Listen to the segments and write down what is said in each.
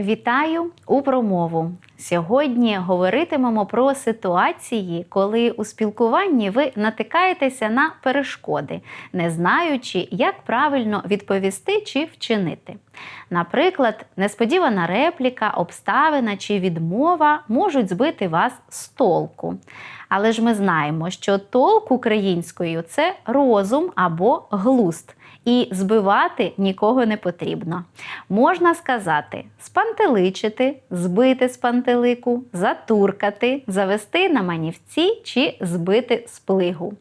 Вітаю у промову. Сьогодні говоритимемо про ситуації, коли у спілкуванні ви натикаєтеся на перешкоди, не знаючи, як правильно відповісти чи вчинити. Наприклад, несподівана репліка, обставина чи відмова можуть збити вас з толку. Але ж ми знаємо, що толк українською це розум або глуст. І збивати нікого не потрібно. Можна сказати спантеличити, збити з пантелику, затуркати, завести на манівці чи збити з плигу.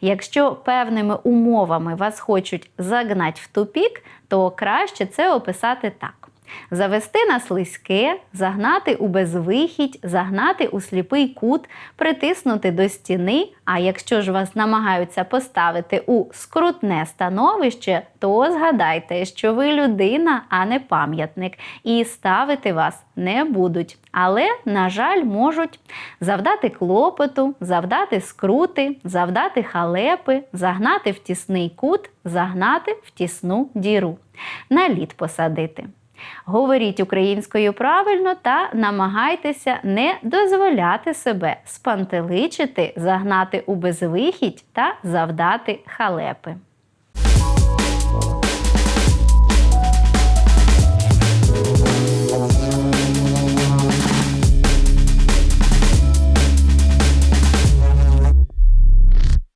Якщо певними умовами вас хочуть загнати в тупік, то краще це описати так. Завести на слизьке, загнати у безвихідь, загнати у сліпий кут, притиснути до стіни. А якщо ж вас намагаються поставити у скрутне становище, то згадайте, що ви людина, а не пам'ятник, і ставити вас не будуть. Але, на жаль, можуть завдати клопоту, завдати скрути, завдати халепи, загнати в тісний кут, загнати в тісну діру, на лід посадити. Говоріть українською правильно та намагайтеся не дозволяти себе спантеличити, загнати у безвихідь та завдати халепи.